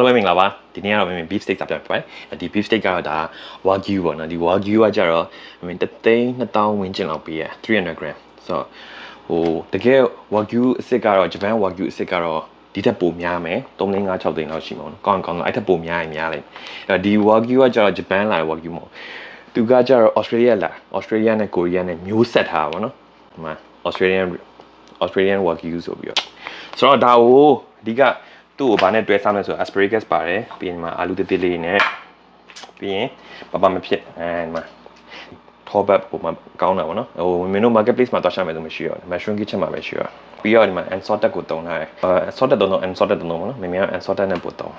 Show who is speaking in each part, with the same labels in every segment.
Speaker 1: အားလုံးပဲမင်္ဂလာပါဒီနေ့ကတော့မင်း beef steak စားပြပါတယ်ဒီ beef steak ကတော့ဒါ wagyu ပေါ့နော်ဒီ wagyu ကကြတော့မင်းတသိန်း2000ဝန်းကျင်လောက်ပေးရ300 gram ဆိုတော့ဟိုတကယ် wagyu အစ်စ်ကတော့ Japan wagyu အစ်စ်ကတော့ဒီထက်ပိုများမယ်3သိန်း5 6သိန်းလောက်ရှိမှာပေါ့နော်ကောင်းကောင်းတော့အဲ့ထက်ပိုများရင်များလိမ့်မယ်အဲ့ဒီ wagyu ကကြတော့ Japan လာတဲ့ wagyu မဟုတ်သူကကြတော့ Australia လာ Australia နဲ့ Korea နဲ့မျိုးဆက်ထားပါပေါ့နော်ဒီမှာ Australian Australian wagyu ဆိုပြီးတော့ဆိုတော့ဒါကိုအဓိက သူ့ကိုဘာနဲ့တွဲစားမလဲဆိုတော့ asparagus ပါတယ်ပြီးရင်ဒီမှာအာလူတတိလေးနဲ့ပြီးရင်ပပမဖြစ်အဲဒီမှာ top up ကိုမှကောင်းတာပေါ့နော်ဟိုမင်းတို့ marketplace မှာတွားရှာမယ်ဆိုမရှိတော့ mushroom kitchen မှာပဲရှိရပြီးတော့ဒီမှာ unsalted ကိုတုံးထားတယ်အဲ salted တုံးတော့ unsalted တုံးတော့ပေါ့နော်မင်းများ unsalted နဲ့ပို့တုံး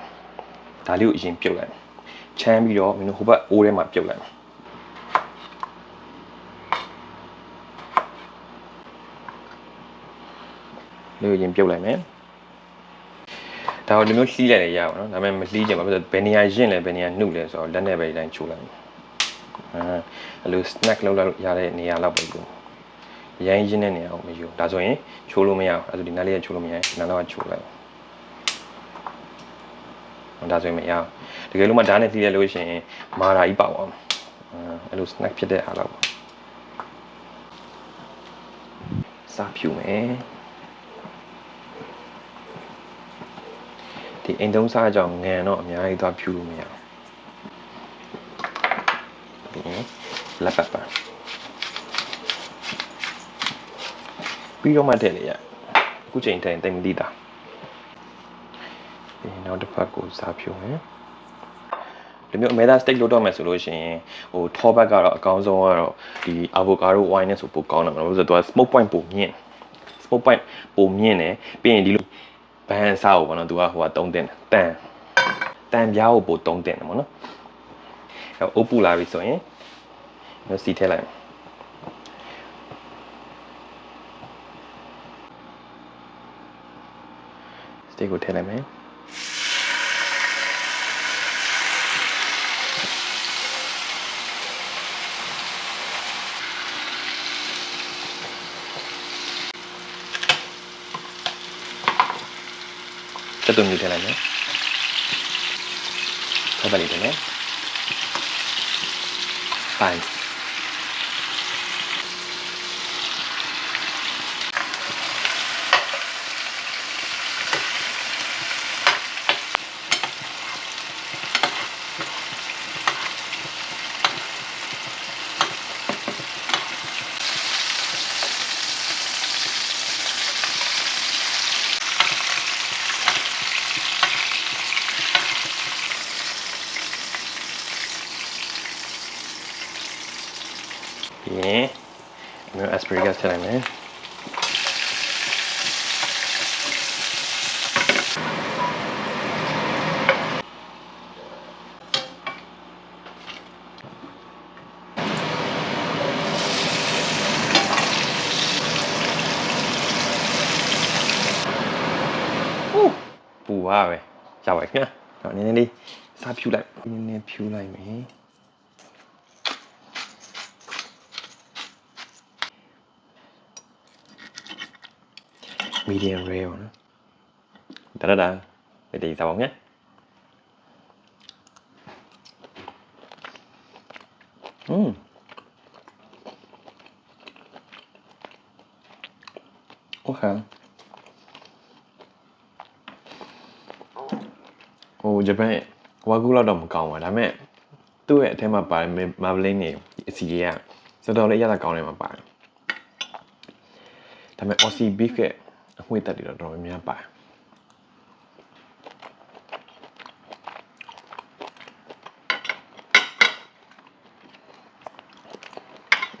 Speaker 1: ဒါလေးကိုအရင်ပြုတ်လိုက်ချမ်းပြီးတော့မင်းတို့ဟိုဘက်အိုးထဲမှာပြုတ်လိုက်လေးကိုရင်ပြုတ်လိုက်မယ် ဒါကိုဒီမျိုးလှီးလိုက်လေရပါတော့ဒါပေမဲ့မလှီးချင်ပါဘူးဘယ်နေရာရင့်လဲဘယ်နေရာနှုတ်လဲဆိုတော့လက်နဲ့ပဲဒီတိုင်းချိုးလိုက်အဲအဲ့လို snack လောက်လောက်ရတဲ့နေရာလောက်ပဲကိုရိုင်းရင်းတဲ့နေရာကိုမယူဒါဆိုရင်ချိုးလို့မရဘူးအဲ့ဒါဒီနားလေးကချိုးလို့မရရင်နားတော့ချိုးလိုက်ဒါဆိုရင်မရဘူးတကယ်လို့မှဓာတ်နဲ့လှီးရလို့ရှိရင်မာတာကြီးပေါ့အောင်အဲ့လို snack ဖြစ်တဲ့အားလောက်ပေါ့စားဖြူမယ် ဒီအိမ်သုံးစားကြောင့်ငံတော့အများကြီးသွားဖြူလို့မရဘူးပြီးရင်လက်ပတ်ပါပြီးတော့မှထည့်လေရအခုချိန်တိုင်တိတ်မသိတာပြီးရင်နောက်တစ်ဖက်ကိုစားဖြူမယ်ဒီမျိုးအမေသား steak လုပ်တော့မယ်ဆိုလို့ရှိရင်ဟို top back ကတော့အကောင်းဆုံးကတော့ဒီ avocado wine နဲ့ဆိုပိုကောင်းတယ်မလို့ဆိုတော့သူက smoke point ပိုမြင့် smoke point ပိုမြင့်တယ်ပြီးရင်ဒီလို ဘန်စားကိုပေါ့နော်သူကဟိုကတုံးတင်တန်တန်ပြားကိုပိုတုံးတင်တယ်ပေါ့နော်အဲအုပ်ပူလာပြီဆိုရင်မျိုးစီထည့်လိုက်စတေးကိုထည့်လိုက်မယ် ကျက်သွင်းမြူထည့်လိုက်မယ်ဆက်ပါလိမ့်မယ်5 ပြီးရင်အမျိုး asparagus ထည့်လိုက်မယ်ပူပါပဲရပါခင်ဗျာတော့နည်းနည်းလေးစားဖြူလိုက်နည်းနည်းဖြူလိုက်မယ် medium rare ပေါ့နော်တရတာဒီဒီစားပါဦးညอืมโอเคဟိုဂျပန်ဝါကူလောက်တော့မကောင်းပါဒါပေမဲ့သူ့ရဲ့အထက်မှာပါတယ်မာဘလင်းနေအစီကြီးကတော်တော်လေးရတာကောင်းတယ်မှာပါတယ်ဒါပေမဲ့ Aussie beef ရဲ့ အငွေ့တက်တွေတော့တော်တော်များများပါတယ်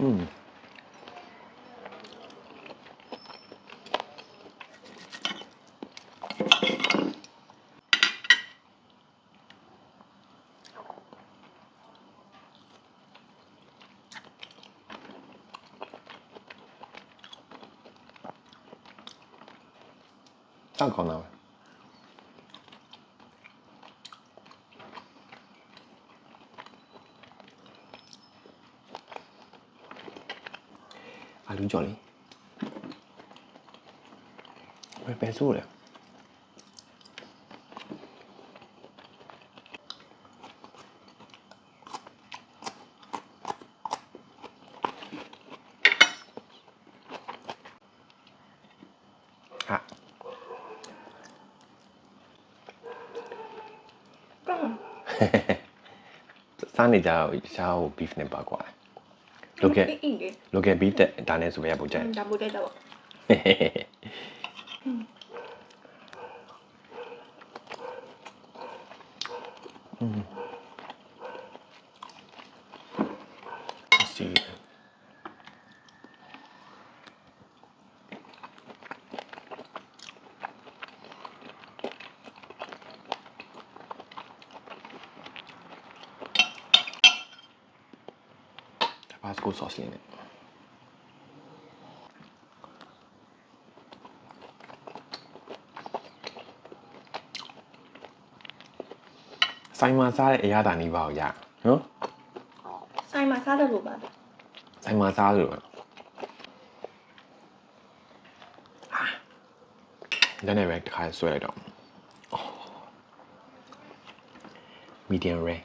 Speaker 1: อืม တောက်ကောင်းတာပဲအာလူကြော်လေးဘယ်ပဲဆိုးလဲ စားနေကြတော့ရှားကို beef နဲ့ပါကွာ local
Speaker 2: အေးအေးလေ
Speaker 1: local beef တဲ့ဒါနဲ့ဆိုရပုံကြိုက်
Speaker 2: ဒါမို့တဲ့တော့
Speaker 1: စီ Tabasco sauce လေးနဲ့ဆိုင်မှာစားတဲ့အရာတာနေပါအောင်ရနော်
Speaker 2: ဆိုင်မှာစားတယ်လို့ပါ
Speaker 1: ဆိုင်မှာစားလို့အာဒါနဲ့ပဲတစ်ခါဆွဲလိုက်တော့ medium rare